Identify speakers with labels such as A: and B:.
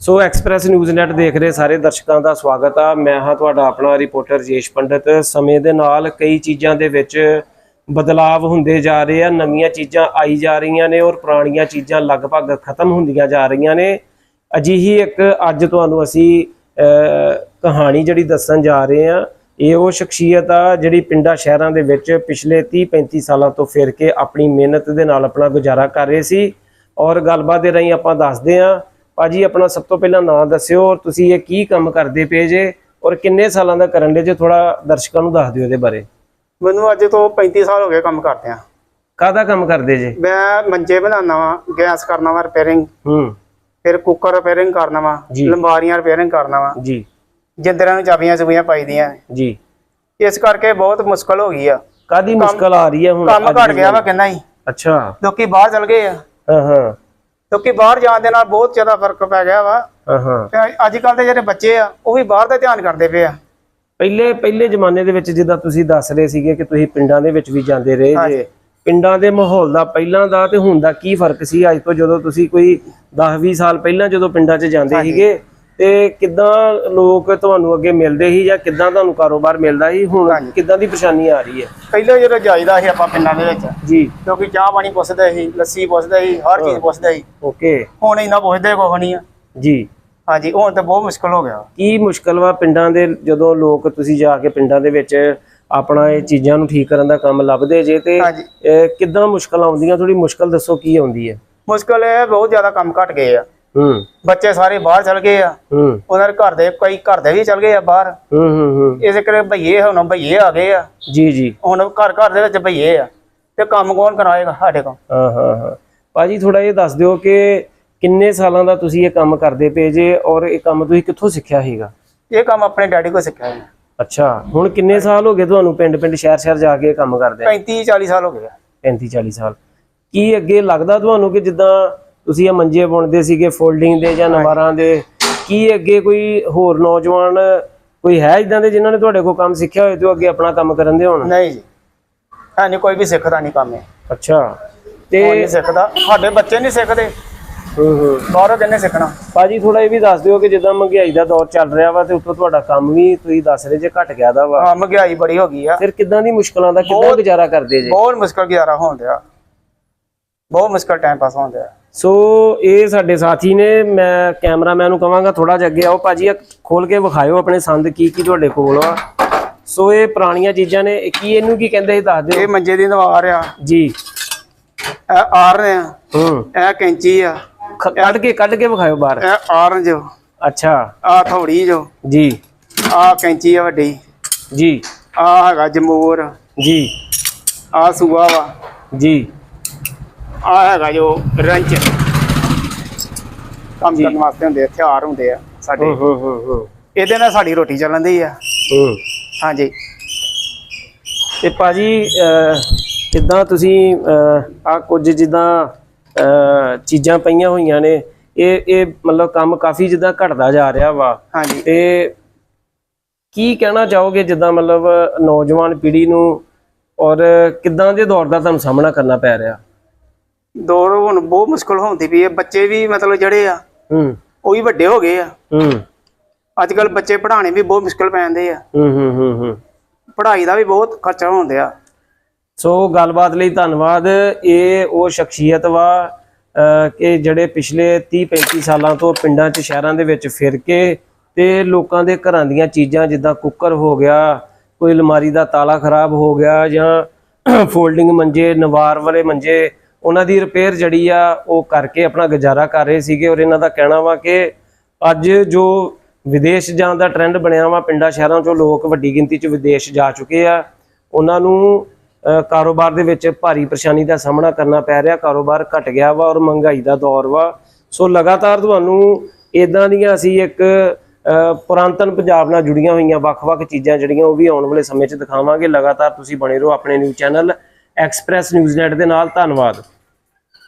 A: ਸੋ express news net ਦੇਖ ਰਹੇ ਸਾਰੇ ਦਰਸ਼ਕਾਂ ਦਾ ਸਵਾਗਤ ਆ। ਮੈਂ ਹਾਂ ਤੁਹਾਡਾ ਆਪਣਾ ਰਿਪੋਰਟਰ ਜੇਸ਼ ਪੰਡਤ। ਸਮੇਂ ਦੇ ਨਾਲ ਕਈ ਚੀਜ਼ਾਂ ਦੇ ਵਿੱਚ ਬਦਲਾਵ ਹੁੰਦੇ ਜਾ ਰਹੇ ਆ, ਨਵੀਆਂ ਚੀਜ਼ਾਂ ਆਈ ਜਾ ਰਹੀਆਂ ਨੇ ਔਰ ਪੁਰਾਣੀਆਂ ਚੀਜ਼ਾਂ ਲਗਭਗ ਖਤਮ ਹੁੰਦੀਆਂ ਜਾ ਰਹੀਆਂ ਨੇ। ਅਜਿਹੀ ਇੱਕ ਅੱਜ ਤੁਹਾਨੂੰ ਅਸੀਂ ਕਹਾਣੀ ਜਿਹੜੀ ਦੱਸਣ ਜਾ ਰਹੇ ਆ, ਇਹ ਉਹ ਸ਼ਖਸੀਅਤ ਆ ਜਿਹੜੀ ਪਿੰਡਾਂ ਸ਼ਹਿਰਾਂ ਦੇ ਵਿੱਚ ਪਿਛਲੇ 30 35 ਸਾਲਾਂ ਤੋਂ ਫਿਰ ਕੇ ਆਪਣੀ ਮਿਹਨਤ ਦੇ ਨਾਲ ਆਪਣਾ ਗੁਜ਼ਾਰਾ ਕਰ ਰਹੇ ਸੀ। ਔਰ ਗੱਲਬਾਤ ਦੇ ਰਾਹੀਂ ਆਪਾਂ ਦੱਸਦੇ ਆ ਭਾਜੀ ਆਪਣਾ ਸਭ ਤੋਂ ਪਹਿਲਾਂ ਨਾਂ ਦੱਸਿਓ ਔਰ ਤੁਸੀਂ ਇਹ ਕੀ ਕੰਮ ਕਰਦੇ ਪਏ ਜੇ ਔਰ ਕਿੰਨੇ ਸਾਲਾਂ ਦਾ ਕਰਨ ਦੇ ਜੇ ਥੋੜਾ ਦਰਸ਼ਕਾਂ ਨੂੰ ਦੱਸ ਦਿਓ ਇਹਦੇ ਬਾਰੇ।
B: ਮੈਨੂੰ ਅੱਜ ਤੋਂ 35 ਸਾਲ ਹੋ ਗਏ ਕੰਮ ਕਰਦੇ ਆ।
A: ਕਾਹਦਾ ਕੰਮ ਕਰਦੇ ਜੇ?
B: ਮੈਂ ਮੰਜੇ ਬਣਾਉਣਾ ਵਾ ਗੈਸ ਕਰਨਾ ਵਾ ਰਿਪੇਅਰਿੰਗ
A: ਹੂੰ।
B: ਫਿਰ ਕੁੱਕਰ ਰਿਪੇਅਰਿੰਗ ਕਰਨਾ ਵਾ। ਲੰਬਾਰੀਆਂ ਰਿਪੇਅਰਿੰਗ ਕਰਨਾ ਵਾ।
A: ਜੀ।
B: ਜਿੰਦਰਾਂ ਨੂੰ ਚਾਬੀਆਂ ਚੁਬੀਆਂ ਪਾਈਦੀਆਂ।
A: ਜੀ।
B: ਇਸ ਕਰਕੇ ਬਹੁਤ ਮੁਸ਼ਕਲ ਹੋ ਗਈ ਆ।
A: ਕਾਦੀ ਮੁਸ਼ਕਲ ਆ ਰਹੀ ਹੈ ਹੁਣ
B: ਕੰਮ ਘਟ ਗਿਆ ਵਾ ਕਿੰਨਾ ਹੀ।
A: ਅੱਛਾ।
B: ਲੋਕੀ ਬਾਹਰ ਚਲ ਗਏ ਆ।
A: ਹਾਂ ਹਾਂ।
B: ਲੋਕੀ ਬਾਹਰ ਜਾਣ ਦੇ ਨਾਲ ਬਹੁਤ ਜ਼ਿਆਦਾ ਫ਼ਰਕ ਪੈ ਗਿਆ ਵਾ।
A: ਹਾਂ ਹਾਂ
B: ਤੇ ਅੱਜ ਕੱਲ ਦੇ ਜਿਹੜੇ ਬੱਚੇ ਆ ਉਹ ਵੀ ਬਾਹਰ ਦਾ ਧਿਆਨ ਕਰਦੇ ਪਏ ਆ।
A: ਪਹਿਲੇ ਪਹਿਲੇ ਜ਼ਮਾਨੇ ਦੇ ਵਿੱਚ ਜਿੱਦਾਂ ਤੁਸੀਂ ਦੱਸ ਰਹੇ ਸੀਗੇ ਕਿ ਤੁਸੀਂ ਪਿੰਡਾਂ ਦੇ ਵਿੱਚ ਵੀ ਜਾਂਦੇ ਰਹੇ। ਜੇ। ਪਿੰਡਾਂ ਦੇ ਮਾਹੌਲ ਦਾ ਪਹਿਲਾਂ ਦਾ ਤੇ ਹੁਣ ਦਾ ਕੀ ਫ਼ਰਕ ਸੀ? ਅੱਜ ਤੋਂ ਜਦੋਂ ਤੁਸੀਂ ਕੋਈ 10-20 ਸਾਲ ਪਹਿਲਾਂ ਜਦੋਂ ਪਿੰਡਾਂ 'ਚ ਜਾਂਦੇ ਸੀਗੇ ਤੇ ਕਿੱਦਾਂ ਲੋਕ ਤੁਹਾਨੂੰ ਅੱਗੇ ਮਿਲਦੇ ਸੀ ਜਾਂ ਕਿੱਦਾਂ ਤੁਹਾਨੂੰ ਕਾਰੋਬਾਰ ਮਿਲਦਾ ਸੀ? ਹੁਣ। ਕਿੱਦਾਂ ਦੀ ਪਰੇਸ਼ਾਨੀ ਆ ਰਹੀ ਹੈ?
B: ਪਹਿਲਾਂ ਜਦੋਂ ਜਾਈਦਾ ਸੀ ਆਪਾਂ ਪਿੰਡਾਂ ਦੇ ਵਿੱਚ
A: ਜੀ।
B: ਲੋਕੀ ਚਾਹ ਪਾਣੀ ਪੁੱਛਦੇ ਸੀ ਲੱਸੀ ਪੁੱਛਦੇ ਸੀ ਹਰ ਚੀਜ਼ ਪੁੱਛਦੇ ਸੀ।
A: ਓਕੇ।
B: ਹੁਣ ਇੰਨਾ ਪੁੱਛਦੇ ਕੁਛ ਨਹੀਂ ਆ।
A: ਜੀ।
B: ਹਾਂਜੀ ਹੁਣ ਤਾਂ ਬਹੁਤ ਮੁਸ਼ਕਲ ਹੋ ਗਿਆ।
A: ਕੀ ਮੁਸ਼ਕਲ ਵਾ ਪਿੰਡਾਂ ਦੇ ਜਦੋਂ ਲੋਕ ਤੁਸੀਂ ਜਾ ਕੇ ਪਿੰਡਾਂ ਦੇ ਵਿੱਚ ਆਪਣਾ ਇਹ ਚੀਜ਼ਾਂ ਨੂੰ ਠੀਕ ਕਰਨ ਦਾ ਕੰਮ ਲੱਭਦੇ ਜੇ ਤੇ ਕਿੱਦਾਂ ਮੁਸ਼ਕਲ ਆਉਂਦੀਆਂ? ਥੋੜੀ ਮੁਸ਼ਕਲ ਦੱਸੋ ਕੀ ਆਉਂਦੀ ਹੈ?
B: ਮੁਸ਼ਕਲ ਇਹ ਹੈ, ਬਹੁਤ ਜ਼ਿਆਦਾ ਕੰਮ ਘਟ ਗਏ ਆ।
A: ਹੂੰ।
B: ਬੱਚੇ ਸਾਰੇ ਬਾਹਰ ਚਲ ਗਏ ਆ।
A: ਹੂੰ।
B: ਉਹਨਾਂ ਦੇ ਘਰ ਦੇ ਕਈ ਘਰ ਦੇ ਵੀ ਚਲ ਗਏ ਆ ਬਾਹਰ।
A: ਹੂੰ ਹੂੰ ਹੂੰ।
B: ਇਸੇ ਕਰਕੇ ਭਈਏ ਹੁਣ ਭਈਏ ਆ ਗਏ ਆ।
A: ਜੀ ਜੀ।
B: ਹੁਣ ਘਰ ਘਰ ਦੇ ਵਿੱਚ ਭਈਏ ਆ। ਤੇ ਕੰਮ ਕੌਣ ਕਰਾਏਗਾ ਸਾਡੇ ਕੋਲ?
A: ਹਾਂ ਹਾਂ ਹਾਂ। ਭਾਜੀ ਥੋੜਾ ਇਹ ਦੱਸ ਦਿਓ ਕਿ ਕਿੰਨੇ ਸਾਲਾਂ ਦਾ ਤੁਸੀਂ ਇਹ ਕੰਮ ਕਰਦੇ ਪਏ ਜੇ ਔਰ ਇਹ ਕੰਮ ਤੁਸੀਂ ਕਿੱਥੋਂ ਸਿੱਖਿਆ ਸੀਗਾ?
B: ਇਹ ਕੰਮ ਆਪਣੇ ਡੈਡੀ ਕੋਲ ਸਿੱਖਿਆ ਹੈ
A: ਅੱਛਾ ਹੁਣ ਕਿੰਨੇ ਸਾਲ ਹੋ ਗਏ ਤੁਹਾਨੂੰ ਪਿੰਡ ਪਿੰਡ ਸ਼ਹਿਰ ਸ਼ਹਿਰ ਜਾ ਕੇ ਕੰਮ ਕਰਦੇ?
B: 35 40 ਸਾਲ ਹੋ ਗਏ ਆ।
A: 35 40 ਸਾਲ। ਕੀ ਅੱਗੇ ਲੱਗਦਾ ਤੁਹਾਨੂੰ ਕਿ ਜਿੱਦਾਂ ਤੁਸੀਂ ਇਹ ਮੰਜੇ ਬੁਣਦੇ ਸੀਗੇ ਫੋਲਡਿੰਗ ਦੇ ਜਾਂ ਨਵਾਰਾਂ ਦੇ ਕੀ ਅੱਗੇ ਕੋਈ ਹੋਰ ਨੌਜਵਾਨ ਕੋਈ ਹੈ ਇਦਾਂ ਦੇ ਜਿਨ੍ਹਾਂ ਨੇ ਤੁਹਾਡੇ ਕੋਲ ਕੰਮ ਸਿੱਖਿਆ ਹੋਏ ਤੇ ਉਹ ਅੱਗੇ ਆਪਣਾ ਕੰਮ ਕਰਨ ਦੇ ਹੋਣ?
B: ਨਹੀਂ ਜੀ। ਹੈ ਨਹੀਂ ਕੋਈ ਵੀ ਸਿੱਖਦਾ ਨਹੀਂ ਕੰਮ ਇਹ।
A: ਅੱਛਾ। ਤੇ
B: ਕੋਈ ਨਹੀਂ ਸਿੱਖਦਾ। ਸਾਡੇ ਬੱਚੇ ਨਹੀਂ ਸਿੱਖਦੇ।
A: ਹੂੰ ਹੂੰ।
B: ਬਾਹਰੋਂ ਕਿੰਨੇ ਸਿੱਖਣਾ?
A: ਭਾਜੀ ਥੋੜਾ ਇਹ ਵੀ ਦੱਸ ਦਿਓ ਕਿ ਜਿੱਦਾਂ ਮਹਿੰਗਾਈ ਦਾ ਦੌਰ ਚੱਲ ਰਿਹਾ ਵਾ ਤੇ ਉੱਤੋਂ ਤੁਹਾਡਾ ਕੰਮ ਵੀ ਤੁਸੀਂ ਦੱਸ ਰਹੇ ਜੇ ਘਟ ਗਿਆ ਦਾ ਵਾ।
B: ਹਾਂ ਮਹਿੰਗਾਈ ਬੜੀ ਹੋ ਗਈ ਆ।
A: ਫਿਰ ਕਿੱਦਾਂ ਦੀ ਮੁਸ਼ਕਲਾਂ ਦਾ ਕਿੱਦਾਂ ਗੁਜ਼ਾਰਾ ਕਰਦੇ ਜੇ?
B: ਬਹੁਤ ਮੁਸ਼ਕਲ ਗੁਜ਼ਾਰਾ ਹੋਣ ਡਿਆ। ਬਹੁਤ ਮੁਸ਼ਕਲ ਟਾਈਮ ਪਾਸ ਹੋਣ ਡਿਆ
A: ਸੋ ਇਹ ਸਾਡੇ ਸਾਥੀ ਨੇ ਮੈਂ ਕੈਮਰਾਮੈਨ ਨੂੰ ਕਵਾਂਗਾ ਥੋੜਾ ਜਿਹਾ ਅੱਗੇ ਆਓ ਭਾਜੀ ਖੋਲ ਕੇ ਵਿਖਾਇਓ ਆਪਣੇ ਸੰਦ ਕੀ ਕੀ ਤੁਹਾਡੇ ਕੋਲ ਆ। ਸੋ ਇਹ ਪੁਰਾਣੀਆਂ ਚੀਜ਼ਾਂ ਨੇ ਇਹ ਕੀ ਇਹਨੂੰ ਕੀ ਕਹਿੰਦੇ ਇਹ ਦੱਸ ਦਿਓ।
B: ਇਹ ਮੰਜੇ ਦੀ ਨਵਾਰ ਆ।
A: ਜੀ।
B: ਇਹ ਆਰ ਆ।
A: ਹੂੰ।
B: ਇਹ ਕੈਂਚੀ ਆ।
A: ਖ- ਕੱਢ ਕੇ ਕੱਢ ਕੇ ਵਿਖਾਇਓ ਬਾਹਰ।
B: ਇਹ ਆਰੰਜ
A: ਅੱਛਾ।
B: ਆ ਥੋੜੀ ਜੋ।
A: ਜੀ।
B: ਆ ਕੈਂਚੀ ਆ ਵੱਡੀ।
A: ਜੀ।
B: ਆ ਹੈਗਾ ਜਮੂਰ।
A: ਜੀ।
B: ਆ ਸੂਆ ਵਾ।
A: ਜੀ।
B: ਆ ਹੈਗਾ ਜੋ ਰੰਚ। ਕੰਮ ਕਰਨ ਵਾਸਤੇ ਹੁੰਦੇ ਆ, ਹਥਿਆਰ ਹੁੰਦੇ ਆ ਸਾਡੇ।
A: ਹੂੰ ਹੂੰ ਹੂੰ
B: ਇਹਦੇ ਨਾਲ ਸਾਡੀ ਰੋਟੀ ਚੱਲਦੀ ਆ।
A: ਹੂੰ।
B: ਹਾਂਜੀ।
A: ਤੇ ਭਾਜੀ ਕਿੱਦਾਂ ਤੁਸੀਂ ਆ ਕੁਝ ਜਿੱਦਾਂ ਅਹ, ਚੀਜ਼ਾਂ ਪਈਆਂ ਹੋਈਆਂ ਨੇ ਇਹ ਇਹ ਮਤਲਬ ਕੰਮ ਕਾਫੀ ਜਿੱਦਾਂ ਘਟਦਾ ਜਾ ਰਿਹਾ ਵਾ।
B: ਹਾਂਜੀ।
A: ਤੇ ਕੀ ਕਹਿਣਾ ਚਾਹੋਗੇ ਜਿੱਦਾਂ ਮਤਲਬ ਨੌਜਵਾਨ ਪੀੜ੍ਹੀ ਨੂੰ ਔਰ ਕਿੱਦਾਂ ਦੇ ਦੌਰ ਦਾ ਤੁਹਾਨੂੰ ਸਾਹਮਣਾ ਕਰਨਾ ਪੈ ਰਿਹਾ?
B: ਦੌਰ ਹੁਣ ਬਹੁਤ ਮੁਸ਼ਕਲ ਹੁੰਦੀ ਪਈ ਹੈ ਬੱਚੇ ਵੀ ਮਤਲਬ ਜਿਹੜੇ ਆ
A: ਹੂੰ।
B: ਉਹ ਵੀ ਵੱਡੇ ਹੋ ਗਏ ਆ।
A: ਹੂੰ।
B: ਅੱਜ ਕੱਲ ਬੱਚੇ ਪੜ੍ਹਾਉਣੇ ਵੀ ਬਹੁਤ ਮੁਸ਼ਕਲ ਪੈਂਦੇ ਆ।
A: ਹੂੰ ਹੂੰ ਹੂੰ ਹੂੰ।
B: ਪੜ੍ਹਾਈ ਦਾ ਵੀ ਬਹੁਤ ਖਰਚਾ ਹੁੰਦਿਆ
A: ਸੋ ਗੱਲਬਾਤ ਲਈ ਧੰਨਵਾਦ। ਇਹ ਉਹ ਸ਼ਖਸੀਅਤ ਵਾ ਕਿ ਜਿਹੜੇ ਪਿਛਲੇ 30 35 ਸਾਲਾਂ ਤੋਂ ਪਿੰਡਾਂ 'ਚ ਸ਼ਹਿਰਾਂ ਦੇ ਵਿੱਚ ਫਿਰ ਕੇ ਤੇ ਲੋਕਾਂ ਦੇ ਘਰਾਂ ਦੀਆਂ ਚੀਜ਼ਾਂ ਜਿੱਦਾਂ ਕੁੱਕਰ ਹੋ ਗਿਆ ਕੋਈ ਅਲਮਾਰੀ ਦਾ ਤਾਲਾ ਖਰਾਬ ਹੋ ਗਿਆ ਜਾਂ ਫੋਲਡਿੰਗ ਮੰਜੇ ਨਵਾਰ ਵਾਲੇ ਮੰਜੇ ਉਹਨਾਂ ਦੀ ਰਿਪੇਅਰ ਜਿਹੜੀ ਆ, ਉਹ ਕਰਕੇ ਆਪਣਾ ਗੁਜ਼ਾਰਾ ਕਰ ਰਹੇ ਸੀਗੇ ਔਰ ਇਹਨਾਂ ਦਾ ਕਹਿਣਾ ਵਾ ਕਿ ਅੱਜ ਜੋ ਵਿਦੇਸ਼ ਜਾਣ ਦਾ ਟ੍ਰੈਂਡ ਬਣਿਆ ਵਾ, ਪਿੰਡਾਂ ਸ਼ਹਿਰਾਂ 'ਚੋਂ ਲੋਕ ਵੱਡੀ ਗਿਣਤੀ 'ਚ ਵਿਦੇਸ਼ ਜਾ ਚੁੱਕੇ ਆ, ਉਹਨਾਂ ਨੂੰ ਕਾਰੋਬਾਰ ਦੇ ਵਿੱਚ ਭਾਰੀ ਪਰੇਸ਼ਾਨੀ ਦਾ ਸਾਹਮਣਾ ਕਰਨਾ ਪੈ ਰਿਹਾ, ਕਾਰੋਬਾਰ ਘਟ ਗਿਆ ਵਾ ਔਰ ਮਹਿੰਗਾਈ ਦਾ ਦੌਰ ਵਾ। ਸੋ ਲਗਾਤਾਰ ਤੁਹਾਨੂੰ ਇਦਾਂ ਦੀਆਂ ਅਸੀਂ ਇੱਕ ਪੁਰਾਤਨ ਪੰਜਾਬ ਨਾਲ ਜੁੜੀਆਂ ਹੋਈਆਂ ਵੱਖ-ਵੱਖ ਚੀਜ਼ਾਂ ਜਿਹੜੀਆਂ ਉਹ ਵੀ ਆਉਣ ਵਾਲੇ ਸਮੇਂ 'ਚ ਦਿਖਾਵਾਂਗੇ। ਲਗਾਤਾਰ ਤੁਸੀਂ ਬਣੇ ਰਹੋ ਆਪਣੇ ਨਿਊਜ਼ ਚੈਨਲ ਐਕਸਪ੍ਰੈਸ ਨਿਊਜ਼ ਦੇ ਨਾਲ ਧੰਨਵਾਦ।